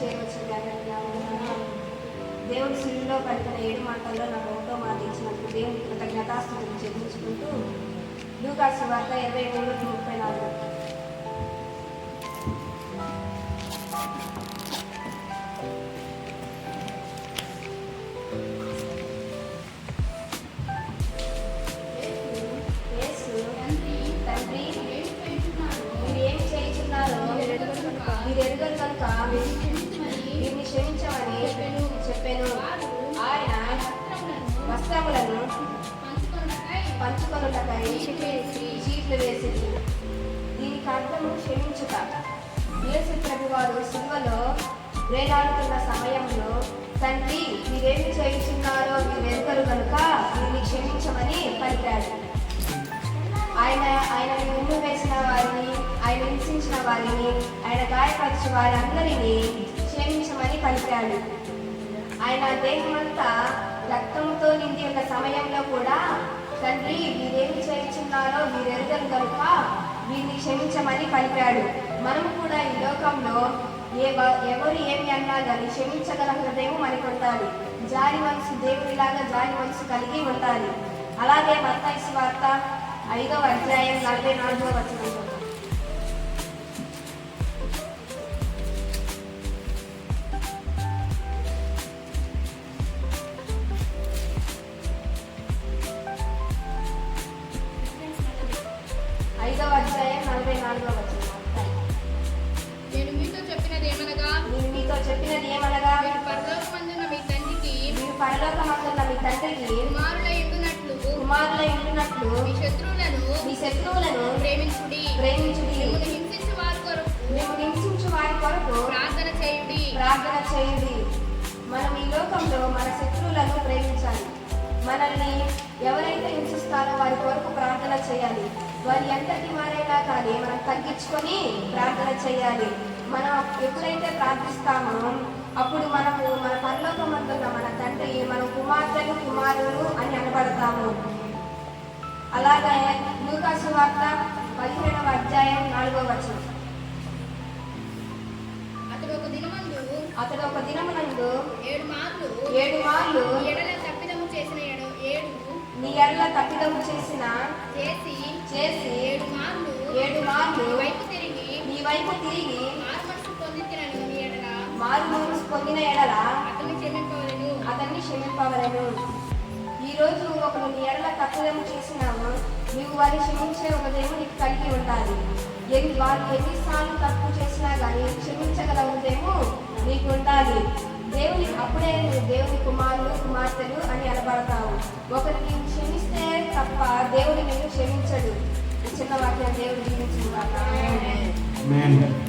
చేయవచ్చు దేవుడు సిరిలో పలికిన ఏడు మాటల్లో నాకు ఒకటో మాట ఇచ్చినందుకు దేవుని కృతజ్ఞతాస్తుతులు చెల్లించుకుంటూ లూకాసు వార్త ఇరవై మూడు ముప్పై నాలుగు. క్షమించమని చెప్పాను ఆయన వస్త్రములను పంచుకొనుటకై చీట్లు వేసి దీనికి అర్థము క్షమించుట. యేసు ప్రభు వారు సిల్వలో వేలాడుతున్న సమయంలో తండ్రి మీరేమి చేయించున్నారో మీరు ఎరుగరు కనుక దీన్ని క్షమించమని పలికాడు. ఆయన ఆయన ముందు వేసిన వారిని ఆయన హింసించిన వారిని ఆయన గాయపరిచిన వారందరినీ క్షమించమని ఆయన దేహమంతా రక్తంతో నిండి ఉన్న సమయంలో కూడా తండ్రి మీరేం చేస్తున్నారో మీరు కనుక వీరిని క్షమించమని పలికాడు. మనము కూడా ఈ లోకంలో ఏ ఎవరు ఏమి అన్నా కానీ క్షమించగల హృదయం మనకు ఉండాలి జారి మనసు దేవుడిలాగా జారి మనసు కలిగి ఉండాలి అలాగే మత్తాయి వార్త ఐదవ అధ్యాయం నలభై నాలుగో వచనం. ఐదవ అధ్యాయం నలభై నాలుగో వచనం. మత్తాయి. నేను మీతో చెప్పినది ఏమనగా? నేను మీతో చెప్పినది ఏమనగా? మీరు పరలోకమందున్న మీ తండ్రికి మీరు పరలోకమందున్న మీ తండ్రికి కుమారులై ఉండునట్లు కుమారుల ఇంటున్నట్లు మీ శత్రువులను మీ శత్రువులను ప్రేమించుడి. ప్రేమించుడి. మిమ్మల్ని హింసించు వారి కొరకు మేము హింసించు వారి కొరకు ప్రార్థన చేయుడి. ప్రార్థన చేయండి. మనం ఈ లోకంలో మన శత్రువులను ప్రేమించాలి. మనల్ని ఎవరైతే హింసిస్తారో వారి కొరకు ప్రార్థన చేయాలి. వారి ఎంతటి వారైనా కానీ మనం తగ్గించుకొని ప్రార్థన చేయాలి. మనం ఎప్పుడైతే ప్రార్థిస్తామో అప్పుడు మనము మన పరలోకమందున్న మన తండ్రి మన కుమార్తెలు కుమారులు అని అనబడతాము. అలాగే లూకాసు వార్త పదిహేడవ అధ్యాయం నాలుగవ వచనం. అతడు ఒక దినమందు అతడు ఒక దినమునందు ఏడు మార్లు ఏడు మార్లు ఎడల తప్పిదము చేసిన ఏడు ఏడు నీ ఎడల తప్పిదము చేసిన వైపు తిరిగి మారు మనసు పొందిన ఎడల అతన్ని క్షమింపవలను. అతన్ని క్షమింపవలను. ఈ రోజు ఒకరు నీ ఎడల తప్పిదము చేసినావు. నీవు వారిని క్షమించే ఒక దేవునికి కలిగి ఉండాలి. ఎన్ని వారు ఎన్నిసార్లు తప్పు చేసినా కానీ క్షమించగల హృదయము నీకు ఉండాలి. దేవుని అప్పుడే నువ్వు దేవుని కుమారులు కుమార్తెలు అని అనబడతావు. ఒకరికి క్షమిస్తే తప్ప దేవుడు నిన్ను క్షమించడు. చిన్న వాక్యం దేవుడు జీవించుగాక Amen.